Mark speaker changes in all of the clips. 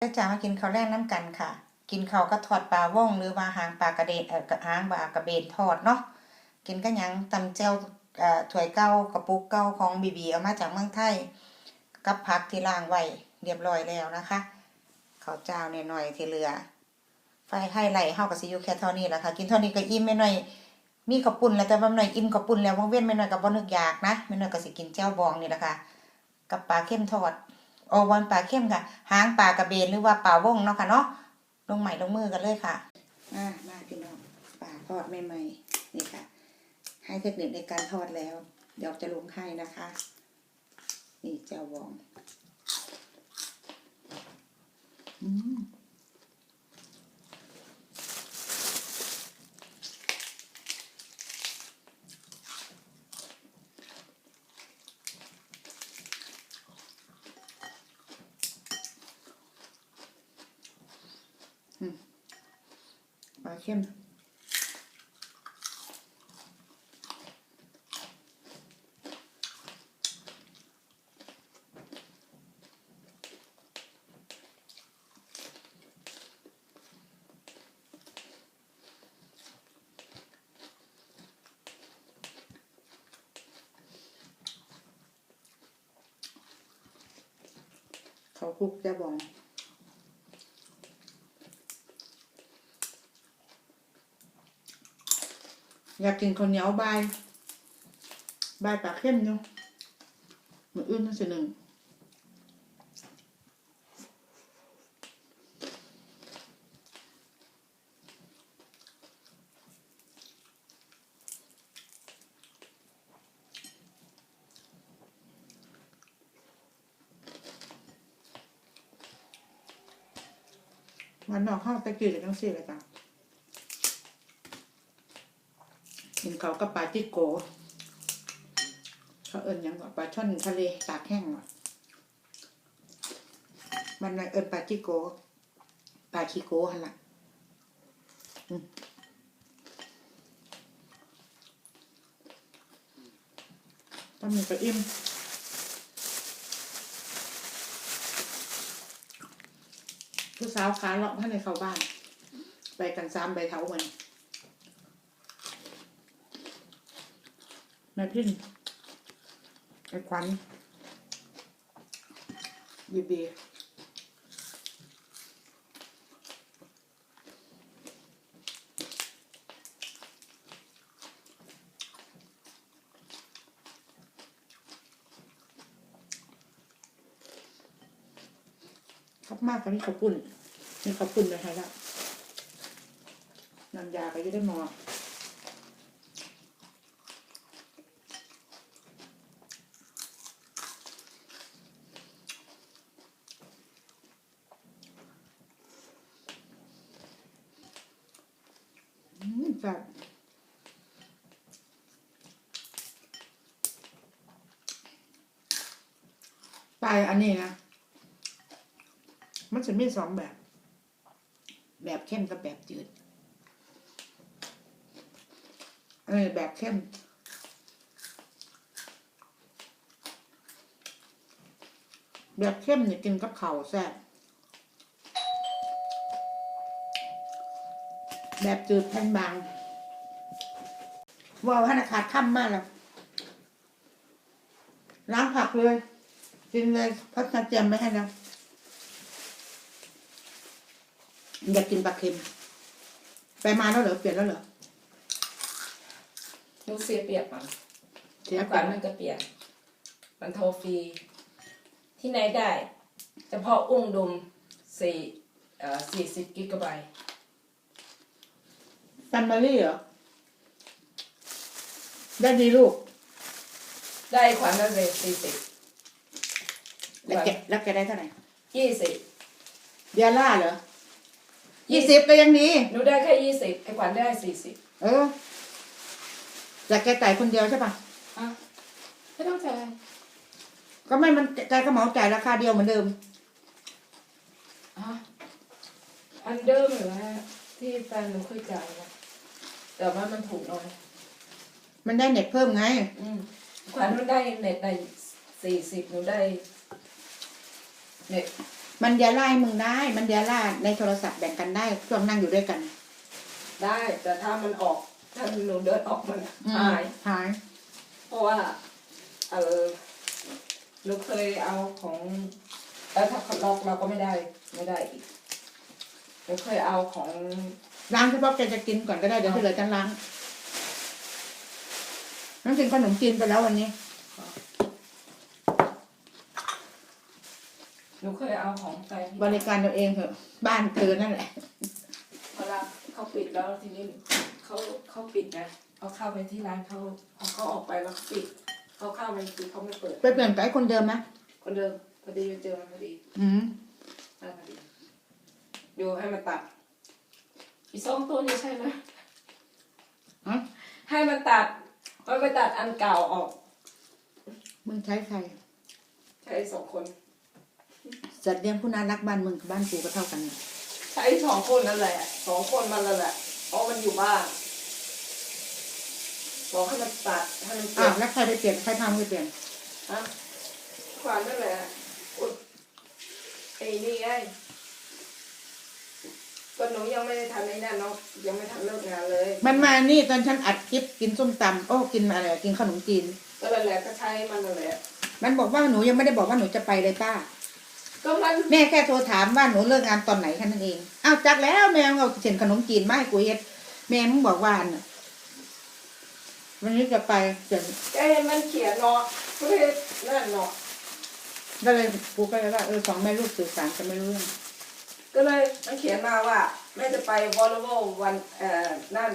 Speaker 1: ก็จะมากินข้าวแรกน้ำกันค่ะ กินข้าวก็ทอดปลาว่องหรือว่าหางปลากระเดนเอ่อกระหางปลากระเบนทอดเนาะกินก็ยังตำเจ้าเอ่อถ้วยเก่ากระปุกเก่าของบีบีเอามาจากเมืองไทย กับผักที่ล้างไว้เรียบร้อยแล้วนะคะข้าวเจ้าเนยหน่อยที่เหลือ ไฟให้ไหลเฮาก็สิอยู่แค่เท่านี้แหละค่ะ กินเท่านี้ก็อิ่มไม่หน้อย มีข้าวปุ้นแล้วแต่ว่าหน่อยอิ่มข้าวปุ้นแล้วว่างเว้นไม่หน้อยก็บ่นึกอยากนะไม่หน้อยก็สิกินแจ่วบองนี่แหละค่ะ กับปลาเข้มทอด โอวันปลาเข้มค่ะ หางปลากระเบนหรือว่าปลาวงเนาะค่ะเนาะลงใหม่ลงมือกันเลยค่ะอ่ามาพี่น้องปลาทอดใหม่ๆนี่ค่ะ ให้เทคนิคในการทอดแล้ว เดี๋ยวจะลงให้นะคะ นี่เจ้าวอง อืม เข้ม เขาคุกจะบอง อยากกินข้าวเหนียวใบายบายปลาเข้มอยู่มืออื่นนั่นสิหนึ่งวันนอกข้าวตะกี้เลยทั้งสี่เลยจ้ะ กินเขากับปลาจิโกเขาเอิญยังว่าปลาช่อนทะเลตากแห้งว่ะมันน่ะเอิญปลาจิโกปลาชิโกหันละต้องมีกระอิ่มผู้สาวขาเลาะท่านในเข้าบ้าน ไปกันซ้ำไปเท้ามัน แม่พินไอ้ขวัญบีบีครับมากกว่านี้ข้าวปุ้นนี่ข้าวปุ้นนะคะละน้ำยาก็จะได้หมอมแซ่บปลาย อันนี้นะ มันจะมีสองแบบ แบบเข้มกับแบบจืดเออแบบเข้มแบบเข้มเนี่ยกินกับข้าแซ่บแบบจืดแผ่นบางว่าวธนาคารค่ำมากแล้วล้างผักเลย กินเลยพัดเจียมไม่ให้แล้วอยากกินปลาเค็ม ไปมาแล้วเหรอเปลี่ยนแล้วเหรอ
Speaker 2: หนูเสียเปรียบมัน
Speaker 1: เสีย
Speaker 2: ก่
Speaker 1: ก่
Speaker 2: อ
Speaker 1: อนน
Speaker 2: มันก็เปลี่ยนมันโทรฟรี ที่ไหนได้เฉพาะอุ้งดุมสี่เอ่อสี่สิบกิกะไบต์
Speaker 1: แฟมิลี่เหรอ ได้ดีลูก
Speaker 2: ได้ขวัญละเลยสี่สิบ
Speaker 1: แล้วแกแล้วแกได้เท่าไหร่
Speaker 2: ยี่สิบ
Speaker 1: เดียร่าเหรอยี่สิบก็ยังดี
Speaker 2: หนูได้แค่ยี่สิบไอ้ขวัญได้สี่สิบ
Speaker 1: เออแต่แกจ่ายคนเดียวใช่ปะ
Speaker 2: อะไม่ต้องจ่าย
Speaker 1: ก็ไม่มันแกก็เหมาจ่ายราคาเดียวเหมือนเดิม
Speaker 2: อะอันเดิมหรือว่าที่แฟนหนูเคยจ่ายนะแต่ว่ามันถูกหน่อย
Speaker 1: มันได้เน็ตเพิ่มไง
Speaker 2: อืมขวัญมันได้เน็ตในสี่สิบหนูได้ เน็ต
Speaker 1: มันเดียไล่มึงได้ มันเดียล่าในโทรศัพท์แบ่งกันได้ช่วงนั่งอยู่ด้วยกัน
Speaker 2: ได้ แต่ถ้ามันออก ถ้าหนูเดินออกมันหาย
Speaker 1: หาย
Speaker 2: เพราะว่า เออหนูเคยเอาของแล้วถ้าเขาล็อกเราก็ไม่ได้ ไม่ได้อีกหนูเคยเอาของ
Speaker 1: ล้างเฉพาะแกจะกินก่อนก็ได้เดี๋ยวที่เหลือจะล้างน้ำกินขนมจีนไปแล้ววันนี้
Speaker 2: หนูเคยเอาของใส่
Speaker 1: บริการตัวเองเถอะ บ้านเธอนั่นแหละ
Speaker 2: เวลาเขาปิดแล้วทีนี้เขาเขาปิดไงเขาเข้าไปที่ร้านเขาพอเขาออกไปแล้วเขาปิดเขาเข้าไปคือเขาไม่เปิด
Speaker 1: ไปเปลี่ยนกับไอ้คนเดิมไหม
Speaker 2: คนเดิมพอดีเจอมันพอดี
Speaker 1: อืม
Speaker 2: ได้พอดีอยู่ให้มันตัดอีสองตัวนี้ใช่ไหม
Speaker 1: ฮะ
Speaker 2: ให้มันตัดมันไปตัดอันเก่าออก
Speaker 1: มึงใช้ใคร
Speaker 2: ใช้สองคน
Speaker 1: สัตว์เลี้ยงผู้น่ารักบ้านมึงกับบ้านกูก็เท่ากันเนี่ย
Speaker 2: ใช้สองคนนั่นแหละสองคนมันนั่นแหละเพราะมันอยู่บ้านบอกให้มันตัดให้มันเป
Speaker 1: อ้า
Speaker 2: ลี่
Speaker 1: วย
Speaker 2: น
Speaker 1: แล้วใครไปเปลี่ยนใครทำไปเปลี่ยน
Speaker 2: ฮะขวานนั่นแหละอุดไอ้นี่ไงก็หนูยังไม่ได้ทำไอ้นั่นเนาะยังไม่ทันเลิกงานเลย
Speaker 1: มันมานี่ตอนฉันอัดคลิปกินส้มตำโอ้กินอะไรอะกินขนมจีน
Speaker 2: ก็นั่นแหละก็ใช้มันนั่นแหละ
Speaker 1: มันบอกว่าหนูยังไม่ได้บอกว่าหนูจะไปเลยป้า
Speaker 2: ก็มัน
Speaker 1: แม่แค่โทรถามว่าหนูเลิกงานตอนไหนแค่นั้นเองอ้าวจักแล้วแม่มึงเอาเส้นขนมจีนมาให้กูเฮ็ดแม่มึงบอกว่าอันน่ะวันนี้จะไปเสร็จ
Speaker 2: แกเห็นมันเขียนเนาะเพื่อนั่นเนาะ
Speaker 1: ก็เลยกูก็เลยว่าเออสองแม่ลูกสื่อสารกันไม่รู้เรื่อง
Speaker 2: ก็เลยมันเขียนมาว่าแม่จะไปวอลเลย์บอลวันเอ่อนั่น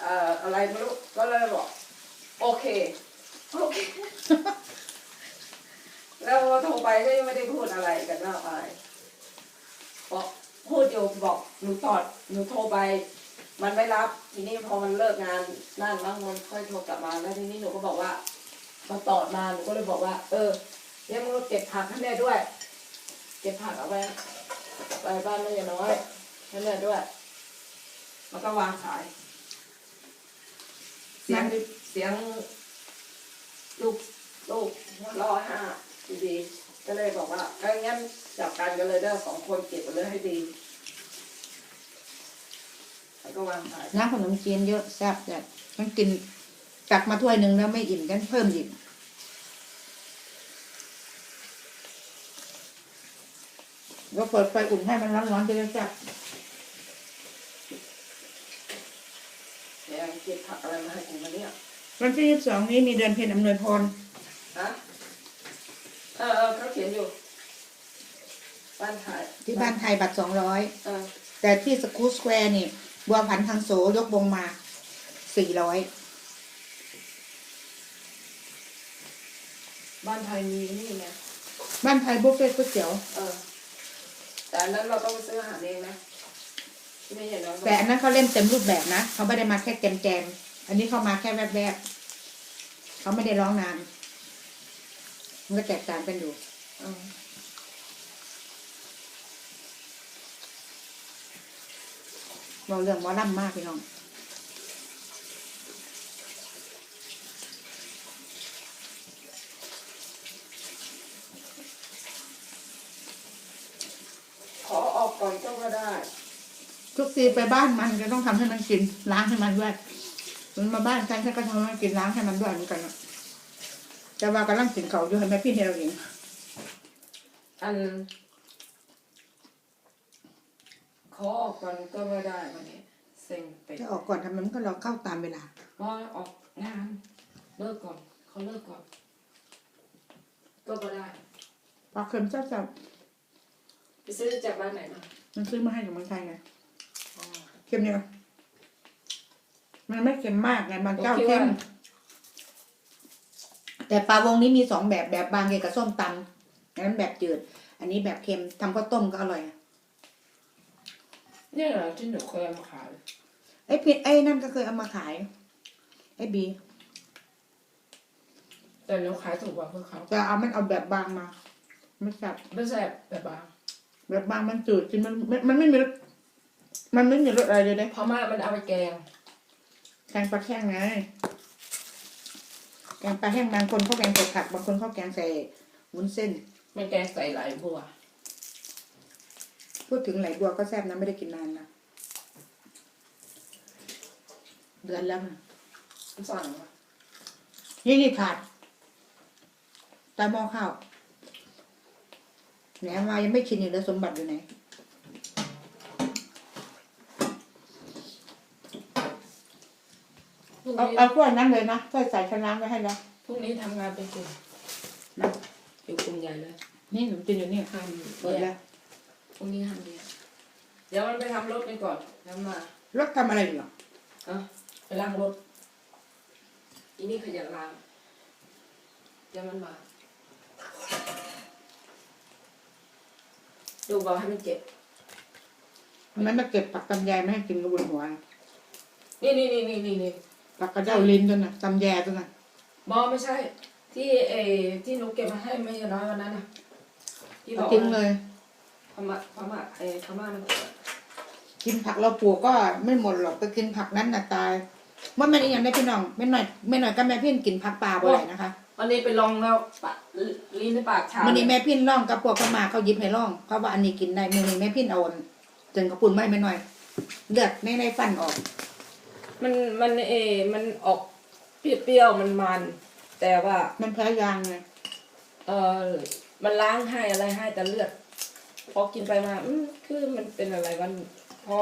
Speaker 2: เอ่ออะไรไม่รู้ก็เลยบอกโอเคโอเค แล้วโทรไปก็ยังไม่ได้พูดอะไรกันว่าอะไรบอกพูดอยู่บอกหนูตอดหนูโทรไป มันไม่รับทีนี้พอมันเลิกงานนั่นแล้วมันค่อยโทรกลับมาแล้วทีนี้หนูก็บอกว่ามันตอดมาหนูก็เลยบอกว่า เออเดี๋ยมึงเก็บผักให้แม่ด้วย เก็บผักเอาไว้ไปบ้านแม่ยายน้อยให้แม่ด้วยแล้วก็วางสาย เสียงเสียงลูกลูกร้อยห้า ดีๆก็เลยบอกว่าเอ้ยงั้นจับกันกันเลยเด้อสองคนเก็บกันเลยให้ดีแล้วก็วางสาย
Speaker 1: น้ำขนมจีนเยอะแซ่บแบบมันกินตักมาถ้วยหนึ่งแล้วไม่อิ่มกันเพิ่มอีกก็เปิดไฟอุ่นให้มันร้อนๆจะได้แซ่บ
Speaker 2: เดี๋ยวเก็บผักอะไรมาให้กูมาเนี่ย
Speaker 1: วันที่ยี่สิบสองนี้มีเดือนเพ็ญอำนวยพร
Speaker 2: ฮะ เออเออเขาเขียนอยู่ บ้านถ่าย
Speaker 1: ที่บ้านไทยบัตรสองร้อย
Speaker 2: เออ
Speaker 1: แต่ที่สกูสแควร์นี่บัวผันทางโสยกวงมาสี่ร้อย
Speaker 2: บ้านไทยมีนี่ไง
Speaker 1: บ้านไทยบุฟเฟ่ต์ก๋วยเตี๋ยว
Speaker 2: เออ แต่อันนั้นเราต้องไปซื้ออาหารเองนะที่ไม่เห็นเรา
Speaker 1: แต่อันนั้นเขาเล่นเต็มรูปแบบนะเขาไม่ได้มาแค่แกมแกมๆอันนี้เขามาแค่แวบๆเขาไม่ได้ร้องนาน มันก็แตกต่างกันอยู่
Speaker 2: เออ
Speaker 1: เราเรื่องหมอล่ำมากพี่น้อง
Speaker 2: ขอออกก่อนก็ก็ได้
Speaker 1: ทุกทีไปบ้านมันก็ต้องทำให้มันกินล้างให้มันด้วยมันมาบ้านฉันฉันก็ทำให้มันกินล้างให้มันด้วยเหมือนกันนะ แต่ว่ากำลังกินเขาอยู่ให้แม่พี่เฮลเอง
Speaker 2: อันขอออกก่อนก็ไม่ได้วันนี้เซ็งไป
Speaker 1: จะออกก่อนทำไมมันก็รอเข้าตามเวลา
Speaker 2: ว่าออกงานเลิกก่อนเขาเลิกก่อน ก็ไม่ได้
Speaker 1: ปลาเค็มแซ่บ
Speaker 2: ไปซื้อจากร้านไหนมา
Speaker 1: ๆมันซื้อมาให้กับเมืองไทยไง
Speaker 2: อ๋อ
Speaker 1: เค็มเนี่ยมันไม่เค็มมากไงบางเจ้า
Speaker 2: โอเค
Speaker 1: เค็ม
Speaker 2: ว่ะ
Speaker 1: แต่ปลาวงนี้มีสองแบบแบบบางเกกับส้มตำอันนั้นแบบจืด อันนี้แบบเค็มทำข้าวต้มก็อร่อย
Speaker 2: เนี่ยเหรอที่หนูเคยเอามาขาย
Speaker 1: ไอ้พิษไอ้นั่นก็เคยเอามาขาย ไอ้บี
Speaker 2: แต่หนูขายถูกกว่าเพื่อเขา
Speaker 1: จะเอามันเอาแบบบางมาไม่แซ่บ
Speaker 2: ไม่แซ่บแบบบาง
Speaker 1: แบบบางมันจืดกินมันมันมันไม่มีรสมันไม่มีรสอะไรเลยนะ
Speaker 2: เพราะว่ามันเอาไปแกง
Speaker 1: แกงปลาแห้งไง แกงปลาแห้งบางคนเขาแกงใส่ผักบางคนเขาแกงใส่วุ้นเส้น
Speaker 2: มันแกงใส่หลายบัว
Speaker 1: พูดถึงไหลบัวก็แซ่บนะไม่ได้กินนานนะเดือนแล้วนะ
Speaker 2: สั่งมา
Speaker 1: นี่นี่ขาดตาหม้อข้าวแหนมายังไม่ชินอยู่แล้วสมบัติอยู่ไหน
Speaker 2: พรุ่ง
Speaker 1: เอา
Speaker 2: นี้
Speaker 1: เอาถ้วยนั้นเลยนะถ้วยใส่ชะน้ำไว้ให้แล้ว
Speaker 2: พรุ่งนี้ทำงานเป็นกลุ่ม
Speaker 1: นะ
Speaker 2: อยู่กลุ่มใหญ่เลย
Speaker 1: นี่หนูกินอยู่นี่
Speaker 2: ทำ
Speaker 1: เปิดแล้ว
Speaker 2: พรุ่งนี้ทำเดียวเดี๋ยวมันไปทำรถไปก่อนแล้วมาร
Speaker 1: ถทำอะไรอยู่อะ
Speaker 2: อะไปล้างรถอีนี่ขยันล้างเดี๋ยวมันมาดูเบาให้มันเจ็บ
Speaker 1: มันมาเก็บปักตำแยไม่ให้กินกระบนหัว
Speaker 2: นี่นี่นี่นี่นี่นี่
Speaker 1: ปักกระเจ้าลิ้นตัวน่ะตำแยตัวน่ะ
Speaker 2: บอไม่ใช่ ที่เออที่หนูเก็บมาให้ไม่ใช่น้อยวันนั้นนะที่บ
Speaker 1: เอา
Speaker 2: อก
Speaker 1: ทิ้งเลย
Speaker 2: พม่าพม่าเออพม่ามัน
Speaker 1: กินผักเราปลูกก็ไม่หมดหรอกไปกินผักนั้นน่ะตายว่าไม่ได้ยังได้พี่น้องไม่หน่อยไม่หน่อยก็แม่พี่นกินผักป่าบ่อยนะคะ
Speaker 2: วันนี้ไปลองแล้วปะลิ้นในปากชา
Speaker 1: มันนี้แม่พี่นร่องกับพวกเขามาเขาหยิบให้ร่องเขาว่าอันนี้กินได้มือนี้แม่พี่นเอาอันจนกระปุ่นไม่ไม่หน่อย เลือดในในฟันออก
Speaker 2: มันมันเออมันออกเปรี้ยวๆมันมัน แต่ว่า
Speaker 1: มันแพ้ยางไง
Speaker 2: เออมันล้างให้อะไรให้แต่เลือด พอกินไปมา อืมคือมันเป็นอะไรวันพอ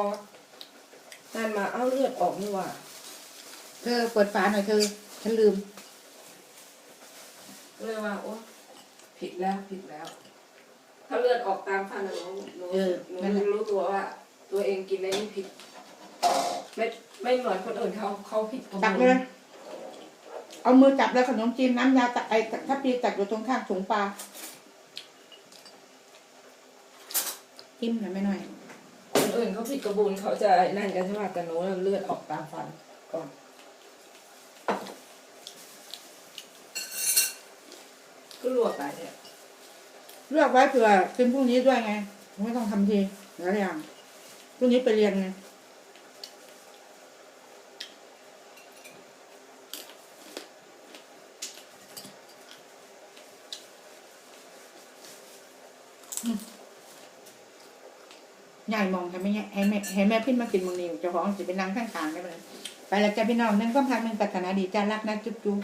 Speaker 2: นั่นมาเอ้าเลือดออกนี่หว่า
Speaker 1: เธอเปิดฝาหน่อยเธอ ฉันลืม
Speaker 2: ก็เลยว่าโอ้ผิดแล้วผิดแล้ว ถ้าเลือดออกตามฟันนะหนูหนู
Speaker 1: เออ
Speaker 2: หนู
Speaker 1: นั่นแหละ
Speaker 2: รู้ตัวว่า ตัวเองกินอะไรนี่ผิด ไม่ ไม่เหมือนคนอื่นเขาเขาผิดกระบวน
Speaker 1: ตักเลยเอามือจับแล้วขนมจีนน้ำยาตักไอ้ถ้าปีตักอยู่ตรงข้างถุงปลาจิ้มหน่อยไม่หน่อย
Speaker 2: คนอื่นเขาผิดกระบวนเขาจะนั่นกันใช่ไหมแต่หนูเลือดออกตามฟันก่อนก็ลวกไปเนี่ย
Speaker 1: เลือกไว้เผื่อกินพรุ่งนี้ด้วยไง ไม่ต้องทำทีหลายอย่างพรุ่งนี้ไปเรียนไง อืมยายมองให้แม่ให้แม่ให้แม่พี่นมากินมังนิวเจ้าของสิเป็นนางข้างๆได้ไหมไปแล้วจ้าพี่น้องนึ่งก็พักหนึ่งปรารถนาดีจ้ารักนะจุ๊บจุ๊บ